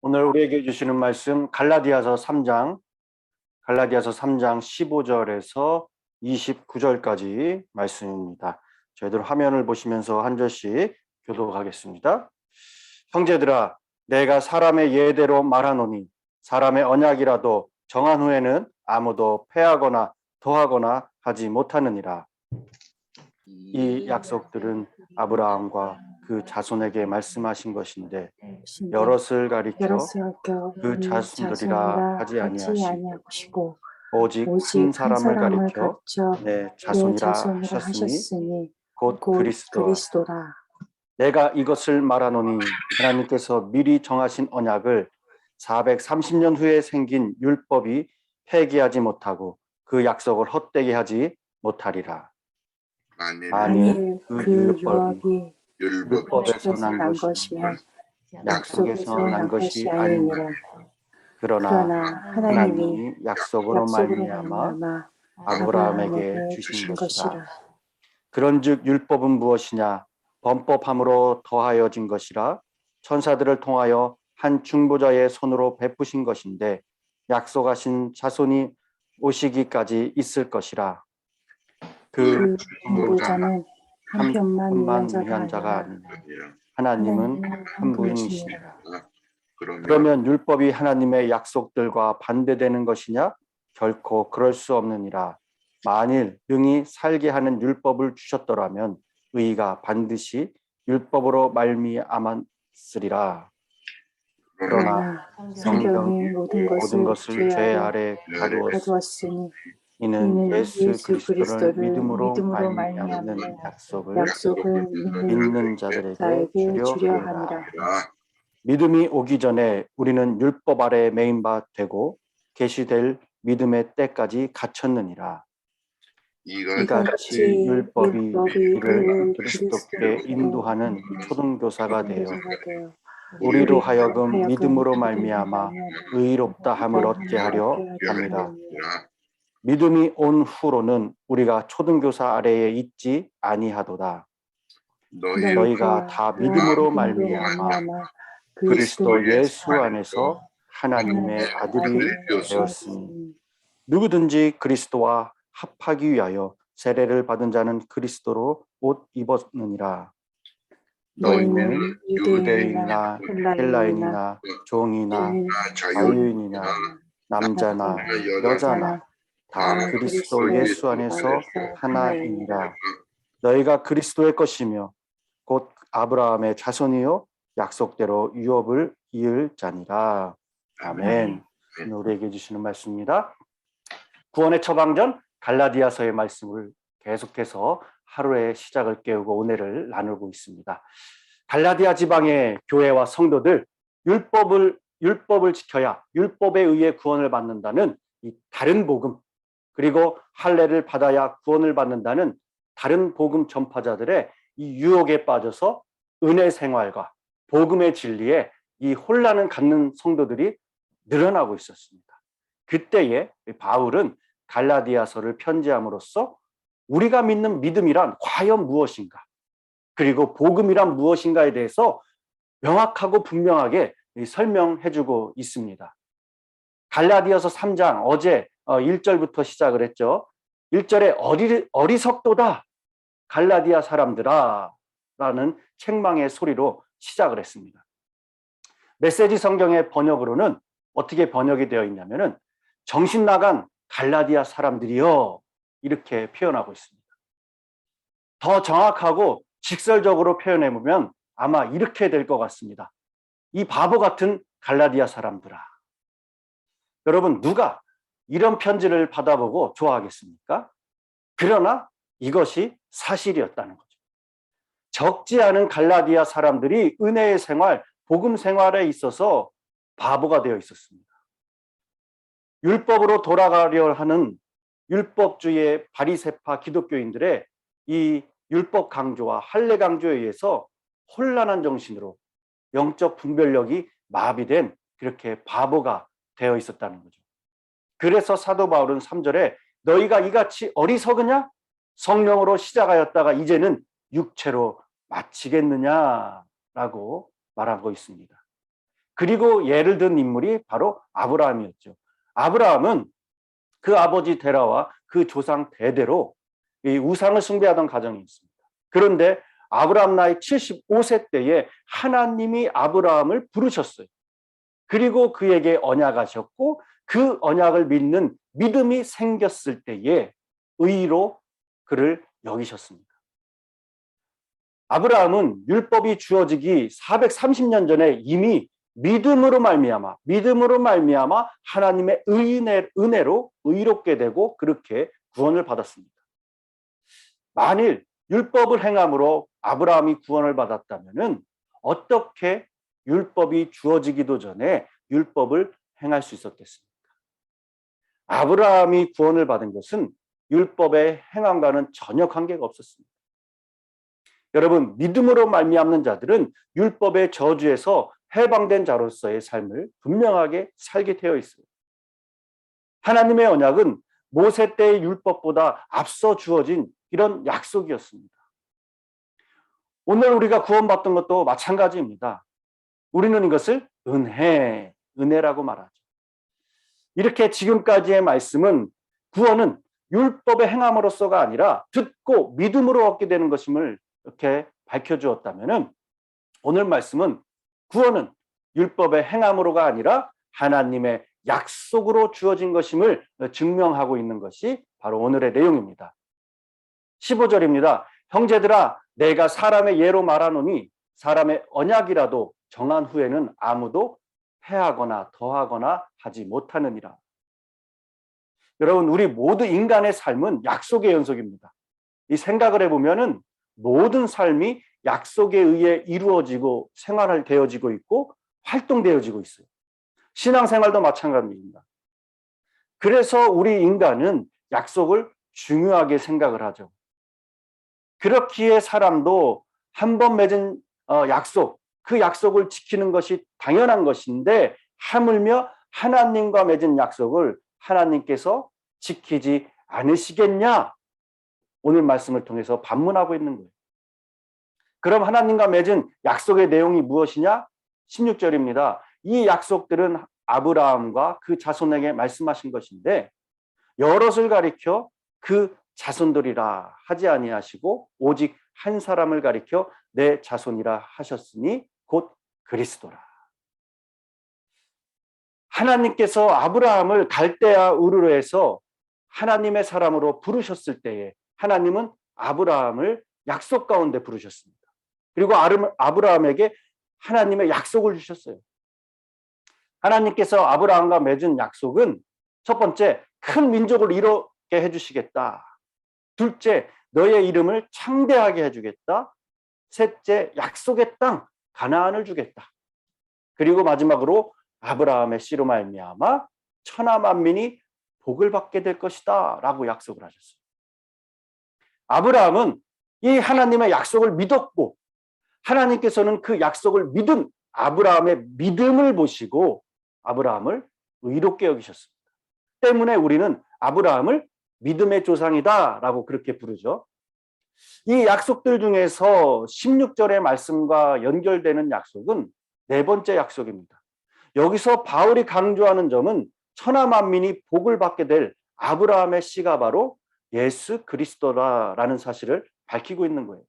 오늘 우리에게 주시는 말씀 갈라디아서 3장 갈라디아서 3장 15절에서 29절까지 말씀입니다. 저희들 화면을 보시면서 한 절씩 교독하겠습니다. 형제들아 내가 사람의 예대로 말하노니 사람의 언약이라도 정한 후에는 아무도 패하거나 더하거나 하지 못하느니라. 이 약속들은 아브라함과 그 자손에게 말씀하신 것인데 여럿을 가리켜 그 자손들이라 하지 아니하시고 오직 큰 사람을 가리켜 내 자손이라 하셨으니 곧 그리스도 그리스도라. 내가 이것을 말하노니 하나님께서 미리 정하신 언약을 430년 후에 생긴 율법이 폐기하지 못하고 그 약속을 헛되게 하지 못하리라. 아니 그그 율법이 율법에서 난난 것이며 약속에서 난 것이 아니니라. 그러나 하나님이 약속으로 말미암아 아브라함에게 주신 것이라. 그런즉 율법은 무엇이냐? 범법함으로 더하여진 것이라 천사들을 통하여 한 중보자의 손으로 베푸신 것인데 약속하신 자손이 오시기까지 있을 것이라. 그그 중보자는 한 편만 위한 위한 자가 아니라 아니라 하나님은 한한 분이시니라. 그러면 그러면 율법이 하나님의 약속들과 반대되는 것이냐? 결코 그럴 수 없느니라. 만일 능히 살게 하는 율법을 주셨더라면 의가 반드시 율법으로 말미암았으리라. 그러나 성경이 모든 모든 것을 것을 죄 아래 가두었으니 이는 예수 예수 그리스도를 믿음으로 믿음으로 말미암는 약속을 약속을 믿는 자들에게 주려. 함이라. 믿음이 오기 전에 우리는 율법 아래 메인 바 되고 계시될 믿음의 때까지 갇혔느니라. 이같이 율법이 우리를 그리스도께 인도하는 초등교사가 되어 우리로 하여금 믿음으로 말미암아 의롭다 함을 얻게 하려 합니다. 믿음이 온 후로는 우리가 초등교사 아래에 있지 아니하도다. 너희 너희가 다 믿음으로 말미암아 그리스도 예수 안에서 하나님의 아들이 되었으니 누구든지 그리스도와 합하기 위하여 세례를 받은 자는 그리스도로 옷 입었느니라. 너희는 유대인이나 헬라인이나 종이나 자유인이나 남자나 여자나 다 그리스도 예수 안에서 하나이니라. 너희가 그리스도의 것이며 곧 아브라함의 자손이요 약속대로 유업을 이을 자니라. 아멘. 오늘 우리에게 주시는 말씀입니다. 구원의 처방전 갈라디아서의 말씀을 계속해서 하루의 시작을 깨우고 오늘을 나누고 있습니다. 갈라디아 지방의 교회와 성도들 율법을 율법을 지켜야 율법에 의해 구원을 받는다는 이 다른 복음 그리고 할례를 받아야 구원을 받는다는 다른 복음 전파자들의 이 유혹에 빠져서 은혜 생활과 복음의 진리에 이 혼란을 갖는 성도들이 늘어나고 있었습니다. 그때에 바울은 갈라디아서를 편지함으로써 우리가 믿는 믿음이란 과연 무엇인가? 그리고 복음이란 무엇인가에 대해서 명확하고 분명하게 설명해 주고 있습니다. 갈라디아서 3장 어제 1절부터 시작을 했죠. 1절에 어리, 어리석도다 갈라디아 사람들아 라는 책망의 소리로 시작을 했습니다. 메시지 성경의 번역으로는 어떻게 번역이 되어 있냐면은 정신 나간 갈라디아 사람들이요 이렇게 표현하고 있습니다. 더 정확하고 직설적으로 표현해 보면 아마 이렇게 될 것 같습니다. 이 바보 같은 갈라디아 사람들아. 여러분 누가 이런 편지를 받아보고 좋아하겠습니까? 그러나 이것이 사실이었다는 거죠. 적지 않은 갈라디아 사람들이 은혜의 생활, 복음 생활에 있어서 바보가 되어 있었습니다. 율법으로 돌아가려 하는 율법주의 바리세파 기독교인들의 이 율법 강조와 할례 강조에 의해서 혼란한 정신으로 영적 분별력이 마비된 그렇게 바보가 되어 있었다는 거죠. 그래서 사도 바울은 3절에 너희가 이같이 어리석으냐? 성령으로 시작하였다가 이제는 육체로 마치겠느냐라고 말하고 있습니다. 그리고 예를 든 인물이 바로 아브라함이었죠. 아브라함은 그 아버지 데라와 그 조상 대대로 이 우상을 숭배하던 가정이 있습니다. 그런데 아브라함 나이 75세 때에 하나님이 아브라함을 부르셨어요. 그리고 그에게 언약하셨고 그 언약을 믿는 믿음이 생겼을 때에 의로 그를 여기셨습니다. 아브라함은 율법이 주어지기 430년 전에 이미 믿음으로 말미암아 믿음으로 말미암아 하나님의 은혜, 은혜로 의롭게 되고 그렇게 구원을 받았습니다. 만일 율법을 행함으로 아브라함이 구원을 받았다면은 어떻게 율법이 주어지기도 전에 율법을 행할 수 있었겠습니까? 아브라함이 구원을 받은 것은 율법의 행함과는 전혀 관계가 없었습니다. 여러분, 믿음으로 말미암는 자들은 율법의 저주에서 해방된 자로서의 삶을 분명하게 살게 되어 있어요. 하나님의 언약은 모세 때의 율법보다 앞서 주어진 이런 약속이었습니다. 오늘 우리가 구원받던 것도 마찬가지입니다. 우리는 이것을 은혜, 은혜라고 말하죠. 이렇게 지금까지의 말씀은 구원은 율법의 행함으로서가 아니라 듣고 믿음으로 얻게 되는 것임을 이렇게 밝혀주었다면 오늘 말씀은 구원은 율법의 행함으로가 아니라 하나님의 약속으로 주어진 것임을 증명하고 있는 것이 바로 오늘의 내용입니다. 15절입니다. 형제들아 내가 사람의 예로 말하노니 사람의 언약이라도 정한 후에는 아무도 패하거나 더하거나 하지 못하느니라. 여러분 우리 모두 인간의 삶은 약속의 연속입니다. 이 생각을 해보면은 모든 삶이 약속에 의해 이루어지고 생활을 되어지고 있고 활동되어지고 있어요. 신앙생활도 마찬가지입니다. 그래서 우리 인간은 약속을 중요하게 생각을 하죠. 그렇기에 사람도 한 번 맺은 어, 약속, 그 약속을 지키는 것이 당연한 것인데 하물며 하나님과 맺은 약속을 하나님께서 지키지 않으시겠냐? 오늘 말씀을 통해서 반문하고 있는 거예요. 그럼 하나님과 맺은 약속의 내용이 무엇이냐? 16절입니다. 이 약속들은 아브라함과 그 자손에게 말씀하신 것인데 여럿을 가리켜 그 자손들이라 하지 아니하시고 오직 한 사람을 가리켜 내 자손이라 하셨으니 곧 그리스도라. 하나님께서 아브라함을 갈대아 우르르에서 하나님의 사람으로 부르셨을 때에 하나님은 아브라함을 약속 가운데 부르셨습니다. 그리고 아브라함에게 하나님의 약속을 주셨어요. 하나님께서 아브라함과 맺은 약속은 첫 번째 큰 민족을 이루게 해주시겠다. 둘째 너의 이름을 창대하게 해주겠다. 셋째 약속의 땅 가나안을 주겠다. 그리고 마지막으로 아브라함의 씨로 말미암아 천하 만민이 복을 받게 될 것이다라고 약속을 하셨어요. 아브라함은 이 하나님의 약속을 믿었고 하나님께서는 그 약속을 믿은 아브라함의 믿음을 보시고 아브라함을 의롭게 여기셨습니다. 때문에 우리는 아브라함을 믿음의 조상이다라고 그렇게 부르죠. 이 약속들 중에서 16절의 말씀과 연결되는 약속은 네 번째 약속입니다. 여기서 바울이 강조하는 점은 천하 만민이 복을 받게 될 아브라함의 씨가 바로 예수 그리스도라라는 사실을 밝히고 있는 거예요.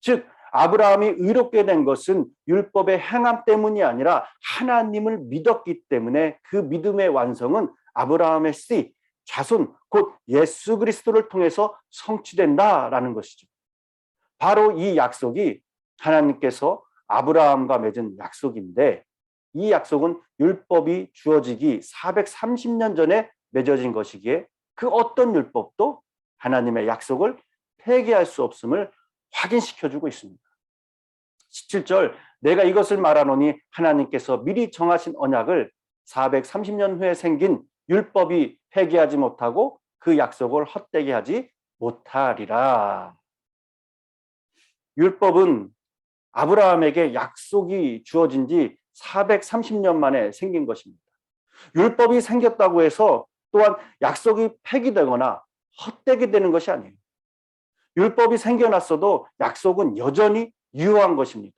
즉 아브라함이 의롭게 된 것은 율법의 행함 때문이 아니라 하나님을 믿었기 때문에 그 믿음의 완성은 아브라함의 씨, 자손, 곧 예수 그리스도를 통해서 성취된다라는 것이죠. 바로 이 약속이 하나님께서 아브라함과 맺은 약속인데 이 약속은 율법이 주어지기 430년 전에 맺어진 것이기에 그 어떤 율법도 하나님의 약속을 폐기할 수 없음을 확인시켜 주고 있습니다. 17절 내가 이것을 말하노니 하나님께서 미리 정하신 언약을 430년 후에 생긴 율법이 폐기하지 못하고 그 약속을 헛되게 하지 못하리라. 율법은 아브라함에게 약속이 주어진 지 430년 만에 생긴 것입니다. 율법이 생겼다고 해서 또한 약속이 폐기되거나 헛되게 되는 것이 아니에요. 율법이 생겨났어도 약속은 여전히 유효한 것입니다.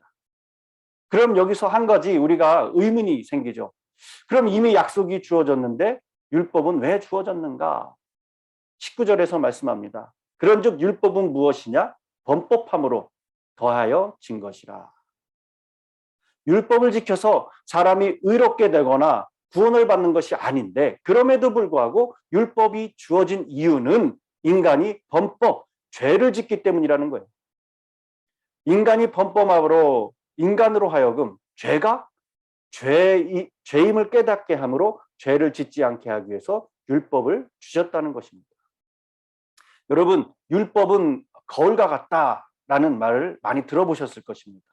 그럼 여기서 한 가지 우리가 의문이 생기죠. 그럼 이미 약속이 주어졌는데 율법은 왜 주어졌는가? 19절에서 말씀합니다. 그런즉 율법은 무엇이냐? 범법함으로 더하여 진 것이라. 율법을 지켜서 사람이 의롭게 되거나 구원을 받는 것이 아닌데 그럼에도 불구하고 율법이 주어진 이유는 인간이 범법, 죄를 짓기 때문이라는 거예요. 인간이 범법함으로 인간으로 하여금 죄가 죄, 죄임을 깨닫게 함으로 죄를 짓지 않게 하기 위해서 율법을 주셨다는 것입니다. 여러분, 율법은 거울과 같다라는 말을 많이 들어보셨을 것입니다.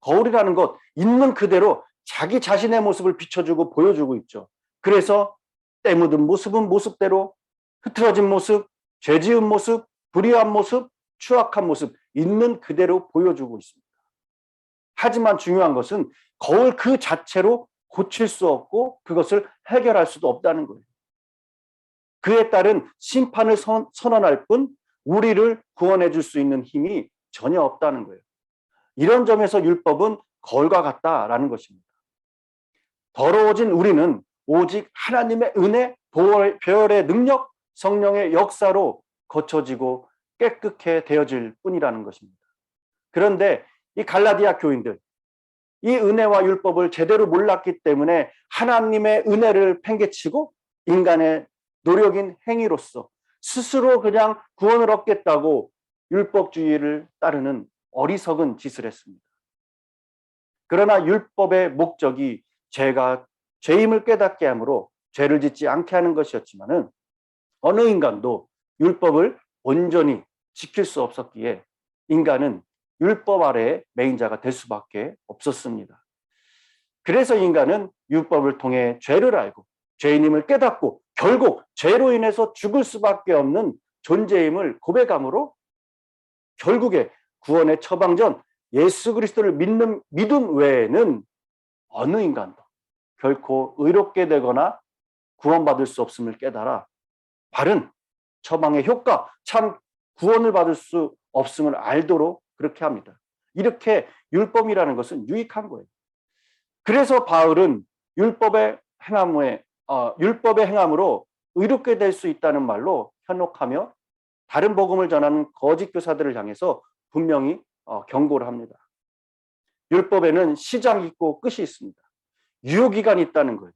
거울이라는 것 있는 그대로 자기 자신의 모습을 비춰주고 보여주고 있죠. 그래서 때 묻은 모습은 모습대로 흐트러진 모습, 죄 지은 모습, 불의한 모습, 추악한 모습 있는 그대로 보여주고 있습니다. 하지만 중요한 것은 거울 그 자체로 고칠 수 없고 그것을 해결할 수도 없다는 거예요. 그에 따른 심판을 선, 선언할 뿐 우리를 구원해 줄 수 있는 힘이 전혀 없다는 거예요. 이런 점에서 율법은 거울과 같다라는 것입니다. 더러워진 우리는 오직 하나님의 은혜, 보혈의 능력, 성령의 역사로 거쳐지고 깨끗해 되어질 뿐이라는 것입니다. 그런데 이 갈라디아 교인들, 이 은혜와 율법을 제대로 몰랐기 때문에 하나님의 은혜를 팽개치고 인간의 노력인 행위로서 스스로 그냥 구원을 얻겠다고 율법주의를 따르는 어리석은 짓을 했습니다. 그러나 율법의 목적이 죄가 죄임을 깨닫게 함으로 죄를 짓지 않게 하는 것이었지만은 어느 인간도 율법을 온전히 지킬 수 없었기에 인간은 율법 아래의 매인자가 될 수밖에 없었습니다. 그래서 인간은 율법을 통해 죄를 알고 죄인임을 깨닫고 결국 죄로 인해서 죽을 수밖에 없는 존재임을 고백함으로 결국에 구원의 처방전 예수 그리스도를 믿는 믿음 외에는 어느 인간도 결코 의롭게 되거나 구원받을 수 없음을 깨달아 바른 처방의 효과, 참 구원을 받을 수 없음을 알도록 그렇게 합니다. 이렇게 율법이라는 것은 유익한 거예요. 그래서 바울은 율법의 행함에 어, 율법의 행함으로 의롭게 될 수 있다는 말로 현혹하며 다른 복음을 전하는 거짓 교사들을 향해서 분명히 어, 경고를 합니다. 율법에는 시작이 있고 끝이 있습니다. 유효 기간이 있다는 거예요.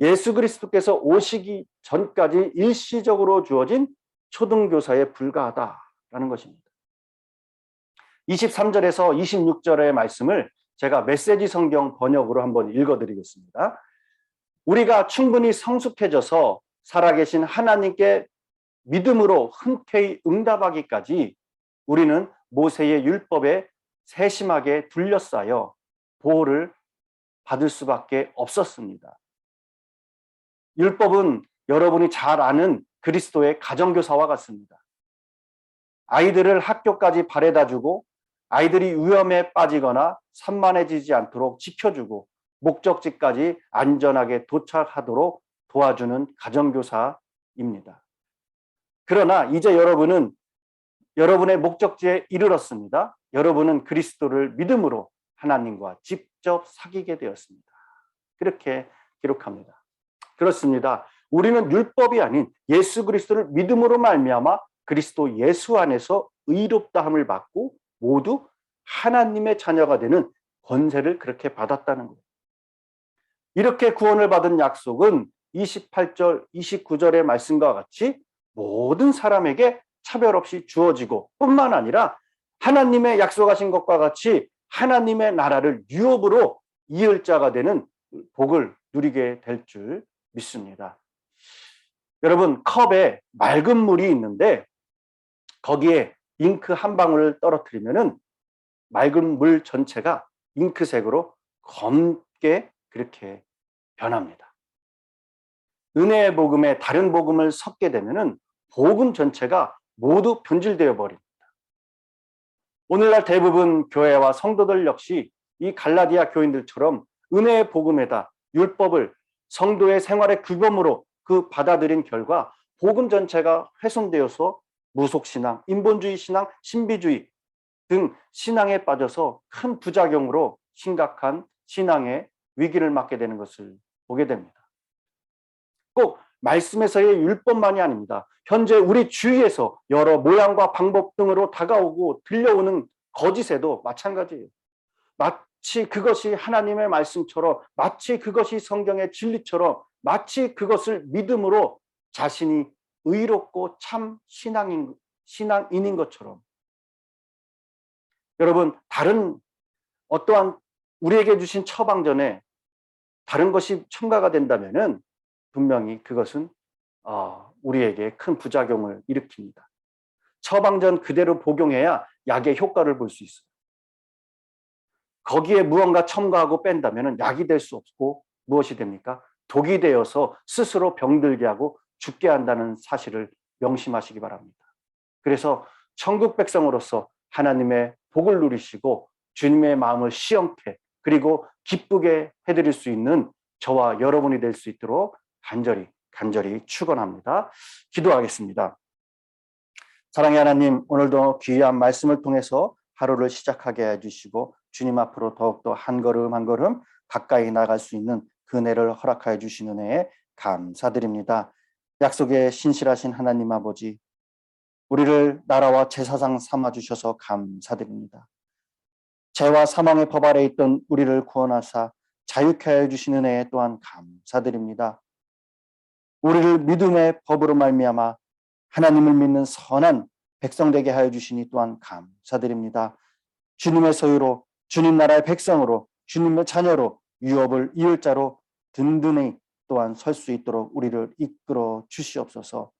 예수 그리스도께서 오시기 전까지 일시적으로 주어진 초등교사에 불과하다라는 것입니다. 23절에서 26절의 말씀을 제가 메시지 성경 번역으로 한번 읽어드리겠습니다. 우리가 충분히 성숙해져서 살아계신 하나님께 믿음으로 흔쾌히 응답하기까지 우리는 모세의 율법에 세심하게 둘러싸여 보호를 받을 수밖에 없었습니다. 율법은 여러분이 잘 아는 그리스도의 가정교사와 같습니다. 아이들을 학교까지 바래다 주고 아이들이 위험에 빠지거나 산만해지지 않도록 지켜주고 목적지까지 안전하게 도착하도록 도와주는 가정교사입니다. 그러나 이제 여러분은 여러분의 목적지에 이르렀습니다. 여러분은 그리스도를 믿음으로 하나님과 직접 사귀게 되었습니다. 그렇게 기록합니다. 그렇습니다. 우리는 율법이 아닌 예수 그리스도를 믿음으로 말미암아 그리스도 예수 안에서 의롭다함을 받고 모두 하나님의 자녀가 되는 권세를 그렇게 받았다는 거예요. 이렇게 구원을 받은 약속은 28절, 29절의 말씀과 같이 모든 사람에게 차별 없이 주어지고 뿐만 아니라 하나님의 약속하신 것과 같이 하나님의 나라를 유업으로 이을 자가 되는 복을 누리게 될 줄 믿습니다. 여러분 컵에 맑은 물이 있는데 거기에 잉크 한 방울을 떨어뜨리면은 맑은 물 전체가 잉크색으로 검게 그렇게 변합니다. 은혜의 복음에 다른 복음을 섞게 되면은 복음 전체가 모두 변질되어 버립니다. 오늘날 대부분 교회와 성도들 역시 이 갈라디아 교인들처럼 은혜의 복음에다 율법을 성도의 생활의 규범으로 그 받아들인 결과 복음 전체가 훼손되어서 무속신앙, 인본주의 신앙, 신비주의 등 신앙에 빠져서 큰 부작용으로 심각한 신앙의 위기를 맞게 되는 것을 보게 됩니다. 꼭 말씀에서의 율법만이 아닙니다. 현재 우리 주위에서 여러 모양과 방법 등으로 다가오고 들려오는 거짓에도 마찬가지예요. 마치 그것이 하나님의 말씀처럼, 마치 그것이 성경의 진리처럼, 마치 그것을 믿음으로 자신이 의롭고 참 신앙인, 신앙인인 것처럼. 여러분, 다른 어떠한 우리에게 주신 처방전에 다른 것이 첨가가 된다면은 분명히 그것은 어, 우리에게 큰 부작용을 일으킵니다. 처방전 그대로 복용해야 약의 효과를 볼 수 있어요. 거기에 무언가 첨가하고 뺀다면 약이 될 수 없고 무엇이 됩니까? 독이 되어서 스스로 병들게 하고 죽게 한다는 사실을 명심하시기 바랍니다. 그래서 천국 백성으로서 하나님의 복을 누리시고 주님의 마음을 시원케 그리고 기쁘게 해드릴 수 있는 저와 여러분이 될 수 있도록 간절히 간절히 축원합니다. 기도하겠습니다. 사랑의 하나님, 오늘도 귀한 말씀을 통해서 하루를 시작하게 해주시고 주님 앞으로 더욱더 한 걸음 한 걸음 가까이 나갈 수 있는 그네를 허락하여 주시는 은혜에 감사드립니다. 약속에 신실하신 하나님 아버지, 우리를 나라와 제사장 삼아 주셔서 감사드립니다. 죄와 사망의 법 아래 있던 우리를 구원하사 자유케 하여 주시는 은혜 또한 감사드립니다. 우리를 믿음의 법으로 말미암아 하나님을 믿는 선한 백성 되게 하여 주시니 또한 감사드립니다. 주님의 소유로 주님 나라의 백성으로 주님의 자녀로 유업을 이을 자로 든든히 또한 설 수 있도록 우리를 이끌어 주시옵소서.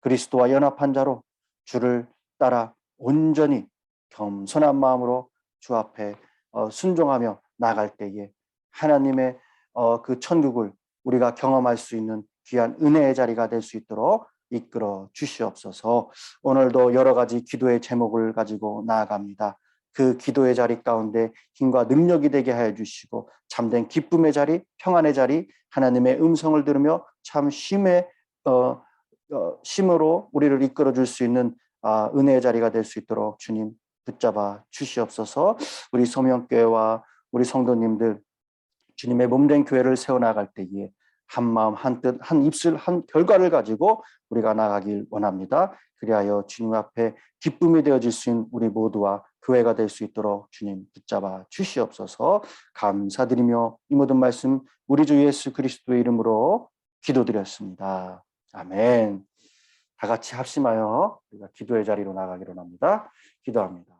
그리스도와 연합한 자로 주를 따라 온전히 겸손한 마음으로 주 앞에 어, 순종하며 나갈 때에 하나님의 어, 그 천국을 우리가 경험할 수 있는 귀한 은혜의 자리가 될 수 있도록 이끌어 주시옵소서. 오늘도 여러 가지 기도의 제목을 가지고 나아갑니다. 그 기도의 자리 가운데 힘과 능력이 되게 하여 주시고 참된 기쁨의 자리, 평안의 자리, 하나님의 음성을 들으며 참 쉼의 어, 어, 쉼으로 우리를 이끌어 줄 수 있는 아, 은혜의 자리가 될 수 있도록 주님 붙잡아 주시옵소서. 우리 소명교회와 우리 성도님들 주님의 몸된 교회를 세워 나갈 때에 한 마음 한 뜻 한 입술 한 결과를 가지고 우리가 나가길 원합니다. 그리하여 주님 앞에 기쁨이 되어질 수 있는 우리 모두와 교회가 될 수 있도록 주님 붙잡아 주시옵소서. 감사드리며 이 모든 말씀 우리 주 예수 그리스도의 이름으로 기도드렸습니다. 아멘. 다 같이 합심하여 우리가 기도의 자리로 나가기로 합니다. 기도합니다.